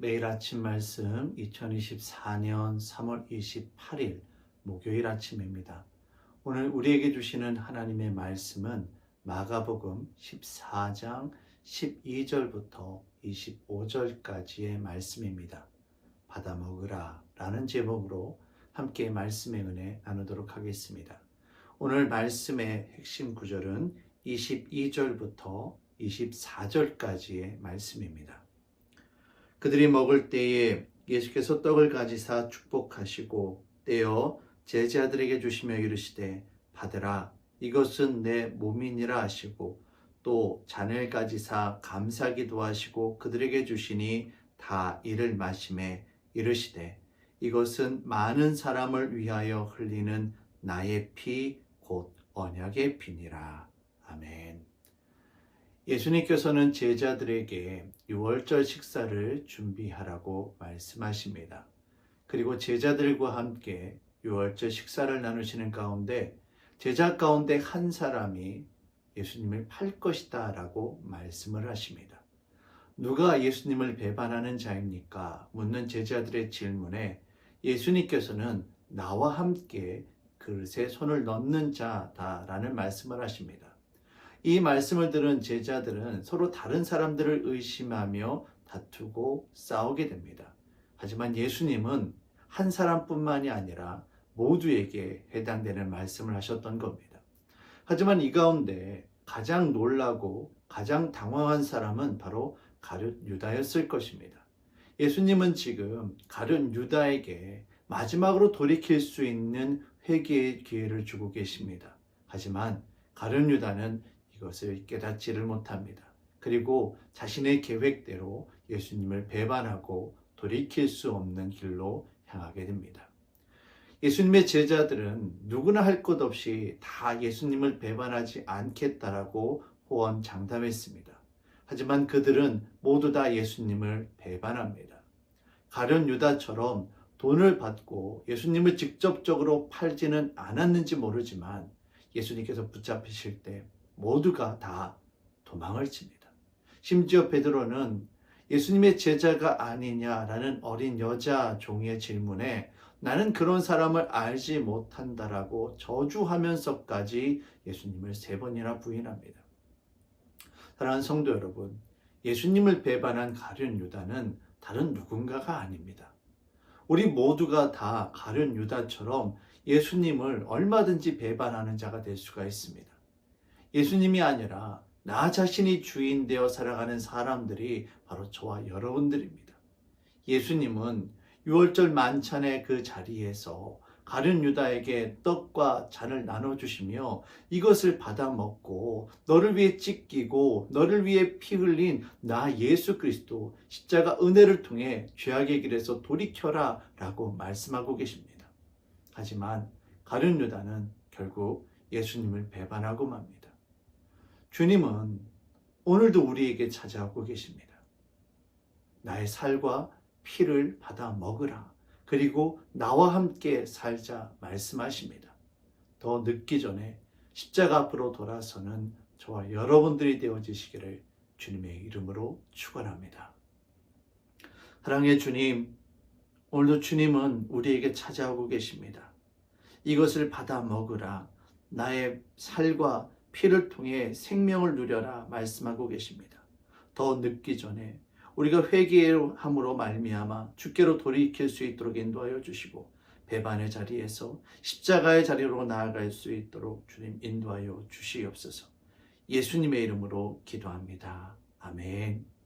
매일 아침 말씀 2024년 3월 28일 목요일 아침입니다. 오늘 우리에게 주시는 하나님의 말씀은 마가복음 14장 12절부터 25절까지의 말씀입니다. 받아 먹으라 라는 제목으로 함께 말씀의 은혜 나누도록 하겠습니다. 오늘 말씀의 핵심 구절은 22절부터 24절까지의 말씀입니다. 그들이 먹을 때에 예수께서 떡을 가지사 축복하시고 떼어 제자들에게 주시며 이르시되 받으라 이것은 내 몸이니라 하시고 또 잔을 가지사 감사기도 하시고 그들에게 주시니 다 이를 마심에 이르시되 이것은 많은 사람을 위하여 흘리는 나의 피 곧 언약의 피니라 아멘. 예수님께서는 제자들에게 유월절 식사를 준비하라고 말씀하십니다. 그리고 제자들과 함께 유월절 식사를 나누시는 가운데 제자 가운데 한 사람이 예수님을 팔 것이다 라고 말씀을 하십니다. 누가 예수님을 배반하는 자입니까? 묻는 제자들의 질문에 예수님께서는 나와 함께 그릇에 손을 넣는 자다라는 말씀을 하십니다. 이 말씀을 들은 제자들은 서로 다른 사람들을 의심하며 다투고 싸우게 됩니다. 하지만 예수님은 한 사람뿐만이 아니라 모두에게 해당되는 말씀을 하셨던 겁니다. 하지만 이 가운데 가장 놀라고 가장 당황한 사람은 바로 가룟 유다였을 것입니다. 예수님은 지금 가룟 유다에게 마지막으로 돌이킬 수 있는 회개의 기회를 주고 계십니다. 하지만 가룟 유다는 이것을 깨닫지를 못합니다. 그리고 자신의 계획대로 예수님을 배반하고 돌이킬 수 없는 길로 향하게 됩니다. 예수님의 제자들은 누구나 할 것 없이 다 예수님을 배반하지 않겠다라고 호언 장담했습니다. 하지만 그들은 모두 다 예수님을 배반합니다. 가련 유다처럼 돈을 받고 예수님을 직접적으로 팔지는 않았는지 모르지만 예수님께서 붙잡히실 때 모두가 다 도망을 칩니다. 심지어 베드로는 예수님의 제자가 아니냐라는 어린 여자 종의 질문에 나는 그런 사람을 알지 못한다라고 저주하면서까지 예수님을 세 번이나 부인합니다. 사랑하는 성도 여러분, 예수님을 배반한 가룟 유다는 다른 누군가가 아닙니다. 우리 모두가 다 가룟 유다처럼 예수님을 얼마든지 배반하는 자가 될 수가 있습니다. 예수님이 아니라 나 자신이 주인 되어 살아가는 사람들이 바로 저와 여러분들입니다. 예수님은 6월절 만찬의 그 자리에서 가룟 유다에게 떡과 잔을 나눠 주시며 이것을 받아 먹고 너를 위해 찢기고 너를 위해 피 흘린 나 예수 그리스도 십자가 은혜를 통해 죄악의 길에서 돌이켜라 라고 말씀하고 계십니다. 하지만 가룟 유다는 결국 예수님을 배반하고 맙니다. 주님은 오늘도 우리에게 찾아오고 계십니다. 나의 살과 피를 받아 먹으라. 그리고 나와 함께 살자 말씀하십니다. 더 늦기 전에 십자가 앞으로 돌아서는 저와 여러분들이 되어지시기를 주님의 이름으로 축원합니다. 사랑의 주님, 오늘도 주님은 우리에게 찾아오고 계십니다. 이것을 받아 먹으라. 나의 살과 피를 통해 생명을 누려라 말씀하고 계십니다. 더 늦기 전에 우리가 회개함으로 말미암아 주께로 돌이킬 수 있도록 인도하여 주시고 배반의 자리에서 십자가의 자리로 나아갈 수 있도록 주님 인도하여 주시옵소서. 예수님의 이름으로 기도합니다. 아멘.